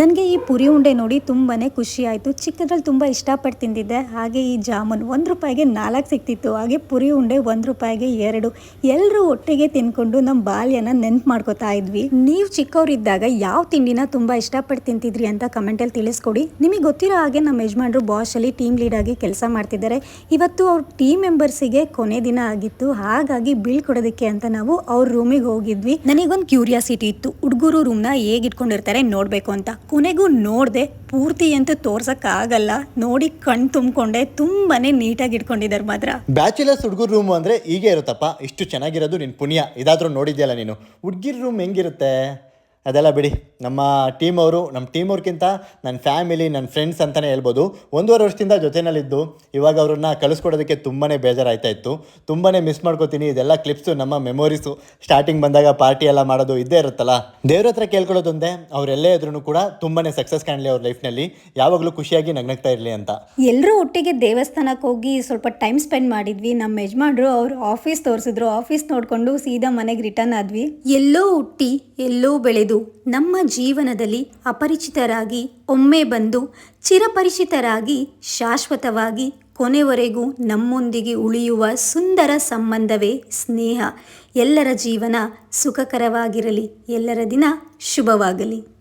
ನನಗೆ ಈ ಪುರಿ ಉಂಡೆ ನೋಡಿ ತುಂಬಾ ಖುಷಿ ಆಯಿತು. ಚಿಕ್ಕದ್ರಲ್ಲಿ ತುಂಬ ಇಷ್ಟಪಟ್ಟು ತಿಂದಿದ್ದೆ. ಹಾಗೆ ಈ ಜಾಮೂನ್ ಒಂದು ರೂಪಾಯಿಗೆ ನಾಲ್ಕು ಸಿಕ್ತಿತ್ತು. ಹಾಗೆ ಪುರಿ ಉಂಡೆ ಒಂದು ರೂಪಾಯಿಗೆ ಎರಡು. ಎಲ್ಲರೂ ಒಟ್ಟಿಗೆ ತಿನ್ಕೊಂಡು ನಮ್ಮ ಬಾಲ್ಯನ ನೆನ್ಪು ಮಾಡ್ಕೋತಾ ಇದ್ವಿ. ನೀವು ಚಿಕ್ಕವರಿದ್ದಾಗ ಯಾವ ತಿಂಡಿನ ತುಂಬ ಇಷ್ಟಪಟ್ಟು ತಿಂತಿದ್ರಿ ಅಂತ ಕಮೆಂಟಲ್ಲಿ ತಿಳಿಸ್ಕೊಡಿ. ನಿಮಗೆ ಗೊತ್ತಿರೋ ಹಾಗೆ ನಮ್ಮ ಯಜಮಾನ್ರು ಬಾಸಲ್ಲಿ ಟೀಮ್ ಲೀಡ್ ಆಗಿ ಕೆಲಸ ಮಾಡ್ತಿದ್ದಾರೆ. ಇವತ್ತು ಅವ್ರ ಟೀಮ್ ಮೆಂಬರ್ಸಿಗೆ ಕೊನೆ ದಿನ ಆಗಿತ್ತು. ಹಾಗಾಗಿ ಬಿಲ್ ಕೊಡೋದಕ್ಕೆ ಅಂತ ನಾವು ಅವ್ರ ರೂಮಿಗೆ ಹೋಗಿದ್ವಿ. ನನಗೊಂದು ಕ್ಯೂರಿಯಾಸಿಟಿ ಇತ್ತು. ಹುಡುಗರು ರೂಮ್ನ ಹೇಗೆ ಇಟ್ಕೊಂಡಿರ್ತಾರೆ ನೋಡಬೇಕು ಅಂತ. ಕೊನೆಗೂ ನೋಡಿದೆ ಪೂರ್ತಿ ಅಂತೂ ತೋರ್ಸಕ್ಕಾಗಲ್ಲ. ನೋಡಿ ಕಣ್ ತುಂಬಿಕೊಂಡೆ, ತುಂಬಾನೇ ನೀಟಾಗಿ ಇಟ್ಕೊಂಡಿದ್ದಾರೆ ಮಾತ್ರ. ಬ್ಯಾಚುಲರ್ಸ್ ಹುಡುಗರ್ ರೂಮ್ ಅಂದರೆ ಹೀಗೆ ಇರುತ್ತಪ್ಪ. ಇಷ್ಟು ಚೆನ್ನಾಗಿರೋದು ನಿನ್ ಪುಣ್ಯ. ಇದಾದರೂ ನೋಡಿದ್ಯಲ್ಲ ನೀನು? ಹುಡ್ಗಿರ್ ರೂಮ್ ಹೆಂಗಿರುತ್ತೆ? ಅದೆಲ್ಲ ಬಿಡಿ. ನಮ್ಮ ಟೀಮ್ ಅವರು, ನಮ್ಮ ಟೀಮ್ ಅವ್ರಿಗಿಂತ ನನ್ನ ಫ್ಯಾಮಿಲಿ ನನ್ನ ಫ್ರೆಂಡ್ಸ್ ಅಂತಲೇ ಹೇಳ್ಬೋದು. ಒಂದೂವರೆ ವರ್ಷದಿಂದ ಜೊತೆನಲ್ಲಿದ್ದು, ಇವಾಗ ಅವ್ರನ್ನ ಕಳಿಸ್ಕೊಡೋದಕ್ಕೆ ತುಂಬಾ ಬೇಜಾರಾಯ್ತಾ ಇತ್ತು. ತುಂಬಾ ಮಿಸ್ ಮಾಡ್ಕೋತೀನಿ. ಇದೆಲ್ಲ ಕ್ಲಿಪ್ಸು ನಮ್ಮ ಮೆಮೊರೀಸು ಸ್ಟಾರ್ಟಿಂಗ್ ಬಂದಾಗ ಪಾರ್ಟಿ ಎಲ್ಲ ಮಾಡೋದು ಇದ್ದೇ ಇರುತ್ತಲ್ಲ. ದೇವ್ರ ಹತ್ರ ಕೇಳ್ಕೊಳ್ಳೋದೊಂದೇ, ಅವರೆಲ್ಲೇ ಇದ್ರೂ ಕೂಡ ತುಂಬಾ ಸಕ್ಸಸ್ ಕಾಣಲಿ ಅವ್ರ ಲೈಫ್ನಲ್ಲಿ ಯಾವಾಗಲೂ ಖುಷಿಯಾಗಿ ನಗ್ನಗ್ತಾ ಇರಲಿ ಅಂತ. ಎಲ್ಲರೂ ಒಟ್ಟಿಗೆ ದೇವಸ್ಥಾನಕ್ಕೆ ಹೋಗಿ ಸ್ವಲ್ಪ ಟೈಮ್ ಸ್ಪೆಂಡ್ ಮಾಡಿದ್ವಿ. ನಮ್ಮ ಯಜಮಾನ್ರು ಅವರು ಆಫೀಸ್ ತೋರಿಸಿದ್ರು. ಆಫೀಸ್ ನೋಡಿಕೊಂಡು ಸೀದಾ ಮನೆಗೆ ರಿಟರ್ನ್ ಆದ್ವಿ. ಎಲ್ಲೋ ಹುಟ್ಟಿ, ಎಲ್ಲೋ ಬೆಳೆದು ನಮ್ಮ ಜೀವನದಲ್ಲಿ ಅಪರಿಚಿತರಾಗಿ ಒಮ್ಮೆ ಬಂದು ಚಿರಪರಿಚಿತರಾಗಿ ಶಾಶ್ವತವಾಗಿ ಕೊನೆವರೆಗೂ ನಮ್ಮೊಂದಿಗೆ ಉಳಿಯುವ ಸುಂದರ ಸಂಬಂಧವೇ ಸ್ನೇಹ. ಎಲ್ಲರ ಜೀವನ ಸುಖಕರವಾಗಿರಲಿ. ಎಲ್ಲರ ದಿನ ಶುಭವಾಗಲಿ.